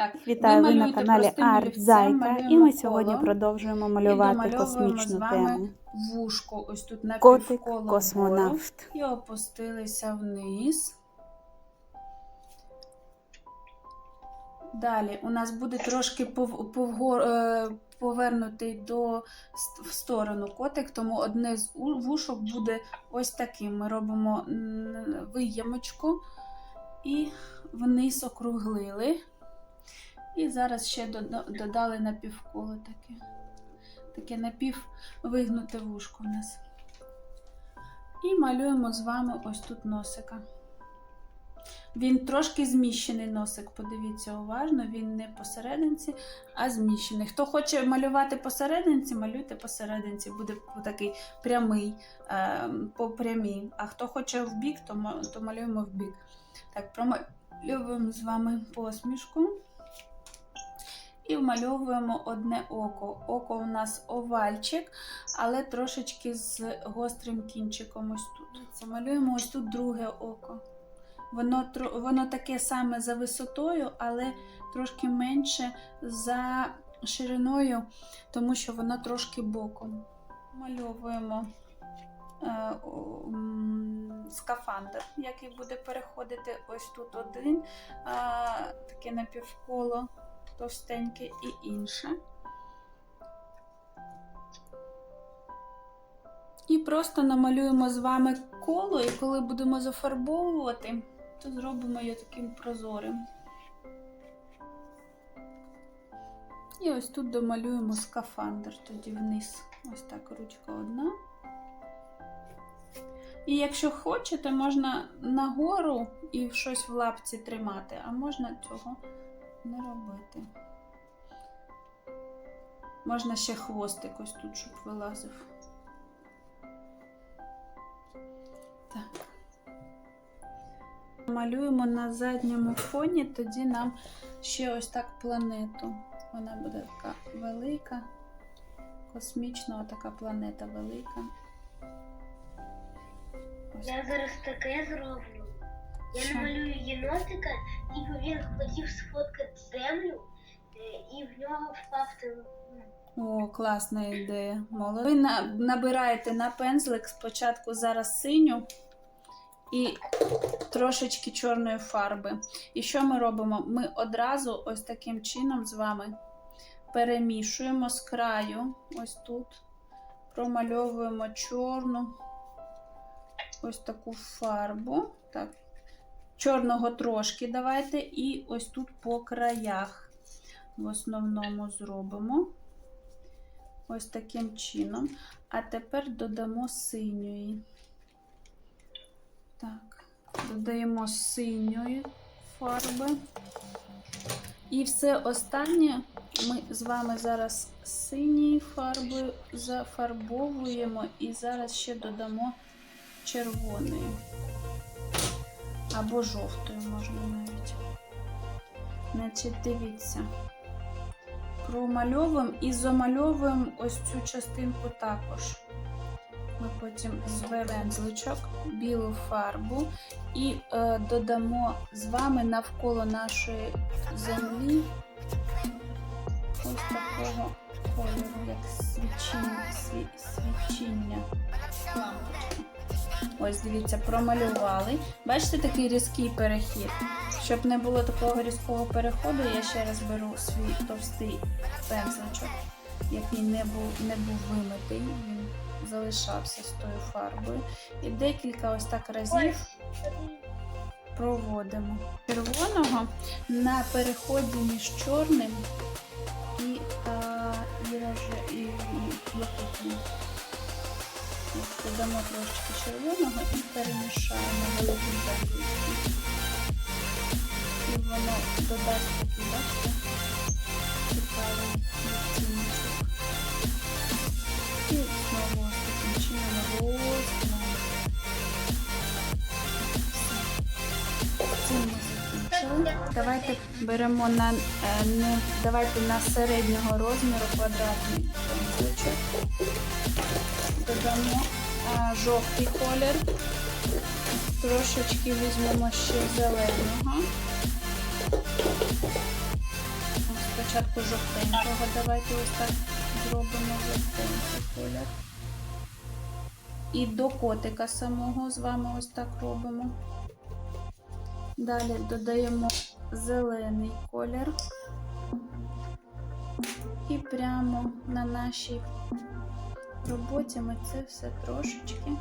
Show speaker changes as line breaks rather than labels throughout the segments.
Так,
Вітаю ви на каналі Арт Зайка, і ми сьогодні
коло.
продовжуємо малювати космічну
вами
тему.
Вушко, ось тут на
Котик космонавт.
І опустилися вниз. Далі у нас буде трошки пов, повгор, е, повернутий до в сторону котик, тому одне з вушок буде ось таким. Ми робимо виємочку і вниз округлили. І зараз ще додали напівколо таке. Таке напіввигнуте вушко у нас. І малюємо з вами ось тут носика. Він трошки зміщений носик, подивіться уважно, він не посерединці, а зміщений. Хто хоче малювати посерединці, малюйте посерединці, буде такий прямий, е, по прямій. А хто хоче в бік, то малюємо в бік. Так, промалюємо з вами посмішку. І вмальовуємо одне око. Око у нас овальчик, але трошечки з гострим кінчиком ось тут. Замалюємо ось тут друге око. Воно, воно таке саме за висотою, але трошки менше за шириною, тому що воно трошки боком. Мальовуємо е, скафандр, який буде переходити ось тут один, е, таке напівколо товстеньке і інше. І просто намалюємо з вами коло, і коли будемо зафарбовувати, то зробимо його таким прозорим. І ось тут домалюємо скафандр тоді вниз. Ось так ручка одна. І якщо хочете, можна нагору і щось в лапці тримати, а можна цього не робити. Можна ще хвостик ось тут, щоб вилазив. Так. Малюємо на задньому фоні, тоді нам ще ось так планету. Вона буде така велика, космічна така планета велика. Ось
Я зараз таке зроблю. Я
Що?
намалюю єнотика, ніби він хотів сфоткати землю, е, і в нього впав телефон.
О, класна ідея. Молодець. Ви на- набираєте на пензлик спочатку зараз синю і трошечки чорної фарби. І що ми робимо? Ми одразу ось таким чином з вами перемішуємо з краю, ось тут, промальовуємо чорну ось таку фарбу. Так. Чорного трошки давайте, і ось тут по краях в основному зробимо. Ось таким чином. А тепер додамо синьої. Так, додаємо синьої фарби. І все останнє ми з вами зараз синьою фарбою зафарбовуємо і зараз ще додамо червоною. Або жовтою можна навіть. Значить, дивіться промальовуємо і замальовуємо ось цю частинку також. Ми потім звернемо зличок, білу фарбу і е, додамо з вами навколо нашої землі ось такого кольору, як свічіння. Сві, свічіння. Лампочка. Ось, дивіться, промалювали. Бачите такий різкий перехід? Щоб не було такого різкого переходу, я ще раз беру свій товстий пензличок, який не був, не був вимитий, він залишався з тою фарбою. І декілька ось так разів проводимо червоного на переході між чорним і, а, і, і, і блакитним. Додамо трошки червоного і перемішаємо великим пензличком. І воно додасть такий, бачите, цікавий відтіночок. І знову таким чином закінчили. Давайте беремо на, е, не, давайте на середнього розміру квадратний. Додамо жовтий колір. Трошечки візьмемо ще зеленого. спочатку жовтенького. Давайте ось так зробимо жовтенький колір. І до котика самого з вами ось так робимо. Далі додаємо зелений колір. І прямо на нашій роботі ми це все трошечки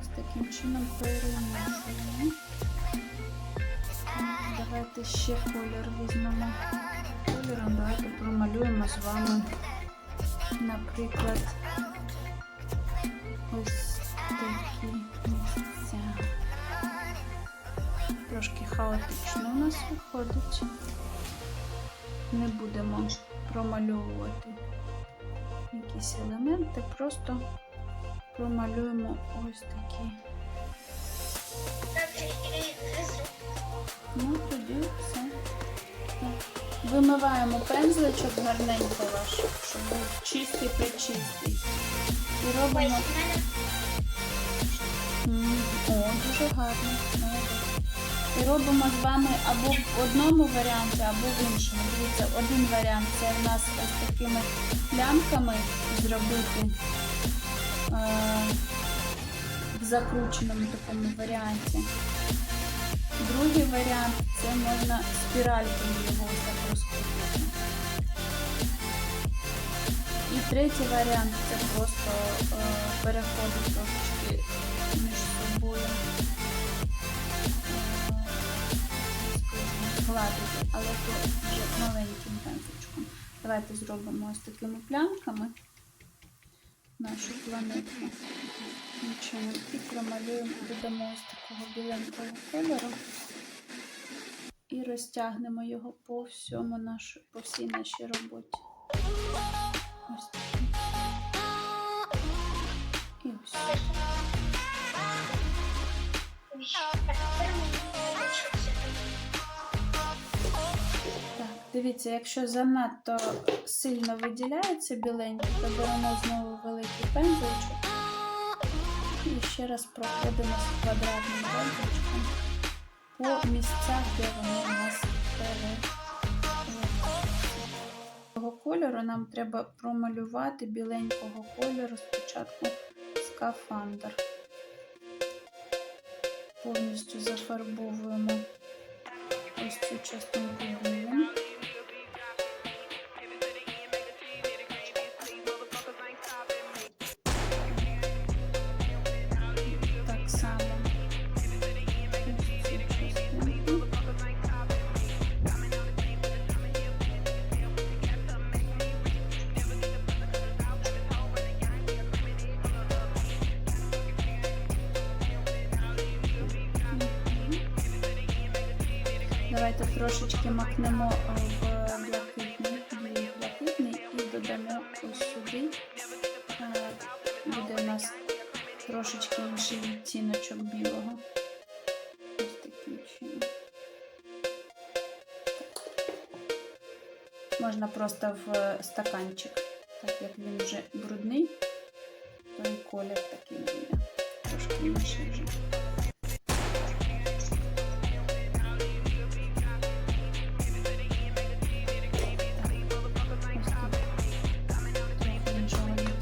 ось таким чином перемішуємо. Давайте ще колір візьмемо. Кольором давайте промалюємо з вами, наприклад, ось такі місця. Трошки хаотично у нас виходить. Не будемо промальовувати якісь елементи, просто промалюємо ось такі. Ну, тоді все. Вимиваємо пензличок гарненько ваш, щоб був чистий причистий. І робимо. О, дуже гарно. І робимо з вами або в одному варіанті, або в іншому. Дивіться, один варіант це в нас ось такими плямками зробити е, в закрученому такому варіанті. Другий варіант це можна спіралькою його так. І третій варіант це просто е, переходить трошечки між собою. е, Гладити, але то вже маленьким. Давайте зробимо ось такими плямками нашу планетку. Нічого, і промалюємо, додамо ось такого біленького кольору і розтягнемо його по всьому нашу, по всій нашій роботі. Ось так. І ось. Дивіться, якщо занадто сильно виділяється біленький, то беремо знову великий пензличок і ще раз проходимо з квадратним пензличком по місцях, де вони у нас. Цього кольору нам треба промалювати біленького кольору спочатку скафандр. Повністю зафарбовуємо ось цю частинку. Трошечки макнемо е, в блакитний, білий блакитний і додамо ось сюди. Е, Буде у нас трошечки інший відтіночок білого. Ось таким чином. Можна просто в стаканчик, так як він вже брудний, то і колір такий буде. Трошки інший вже.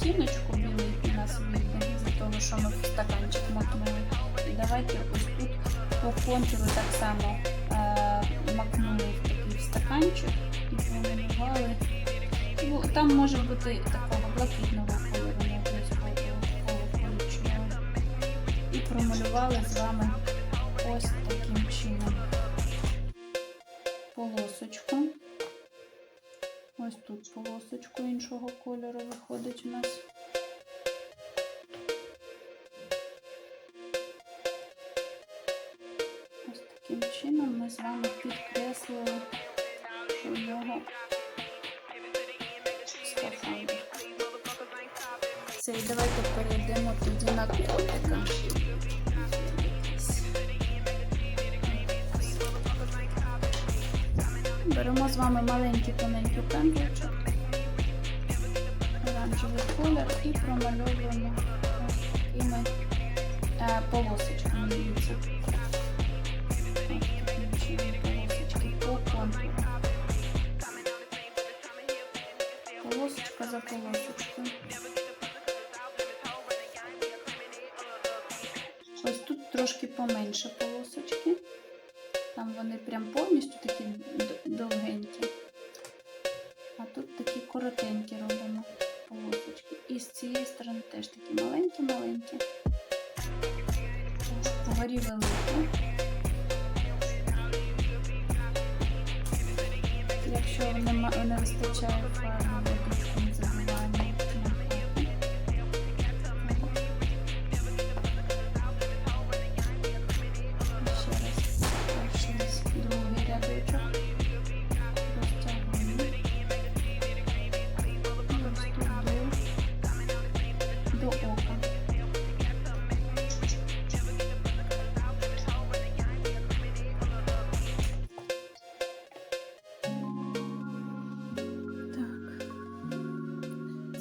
Відтіночку білий у нас вийде, з-за того, що ми в стаканчик макнули. І давайте ось тут по контуру так само е, макнули в такий стаканчик і помалювали. Ну, там може бути такого блакитного кольору, такого коричневого. І промалювали з вами ось таким чином полосочку. Ось тут полосочку іншого кольору виходить у нас. Ось таким чином ми з вами підкреслили, нього скафандр. І давайте перейдемо тоді на котика. Беремо з вами маленький тоненький пензличок, оранжевий колір і промальовуємо такими е, полосочками. Дивіться. Полосочки по контуру. Полосочка за полосочкою. Ось тут трошки поменше полосочки. Там вони прям повністю такі довгенькі. А тут такі коротенькі робимо полосочки. І з цієї сторони теж такі маленькі-маленькі. Вгорі великі. Якщо не вистачає фарби,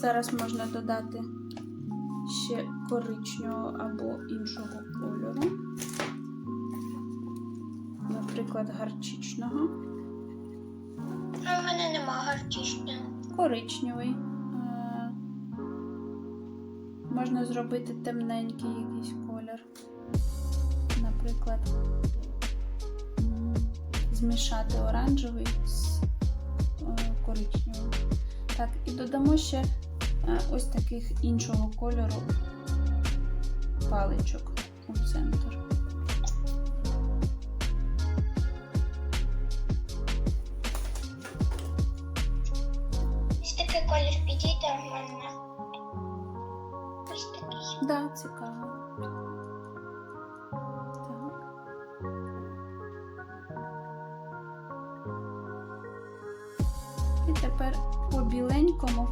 Зараз можна додати ще коричневого або іншого кольору. Наприклад, гарчичного.
А в мене нема гарчичного.
Коричневий. Е, Можна зробити темненький якийсь колір. Наприклад, змішати оранжевий з е, коричневим. Так, і додамо ще ось таких іншого кольору паличок у центр.
Ось такий колір підійде в мене. Ось такий.
Да, цікаво. Так. І тепер по біленькому,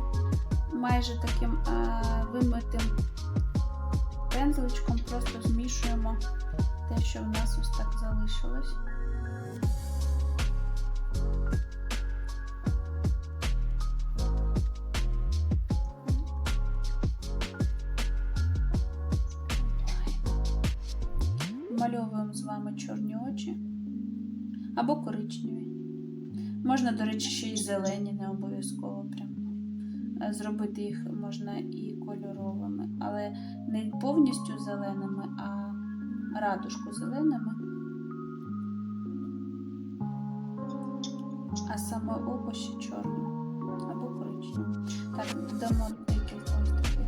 майже таким е, вимитим пензличком просто змішуємо те, що в нас ось так залишилось. Мальовуємо з вами чорні очі або коричневі. Можна, до речі, ще й зелені, не обов'язково прям. Е, Зробити їх можна і кольоровими, але не повністю зеленими, а радужку зеленими. А саме око ще чорним або коричневим. Так, додамо декілька таких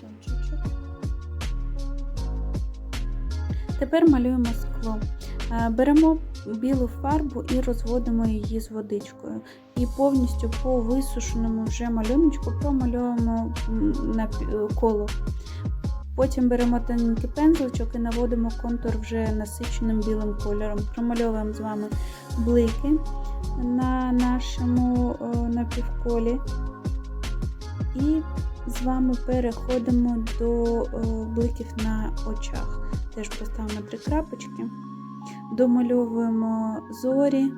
точечок. Тепер малюємо скло. Е, Беремо білу фарбу і розводимо її з водичкою. І повністю по висушеному вже малюночку промалюємо м, на е, коло. Потім беремо тоненький пензличок і наводимо контур вже насиченим білим кольором. Промальовуємо з вами блики на нашому е, напівколі. І з вами переходимо до е, бликів на очах. Теж поставимо три крапочки. Домальовуємо зорі,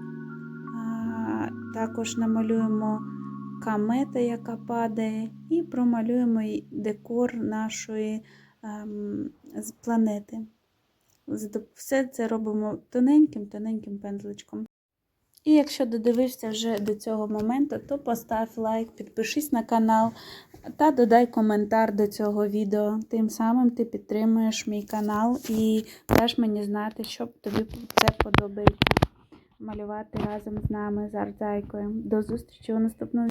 також намалюємо камета, яка падає, і промалюємо декор нашої ем, планети. Все це робимо тоненьким-тоненьким пензличком. І якщо додивився вже до цього моменту, то постав лайк, підпишись на канал та додай коментар до цього відео. Тим самим ти підтримуєш мій канал і даш мені знати, що тобі це подобається малювати разом з нами з Ардзайкою. До зустрічі у наступному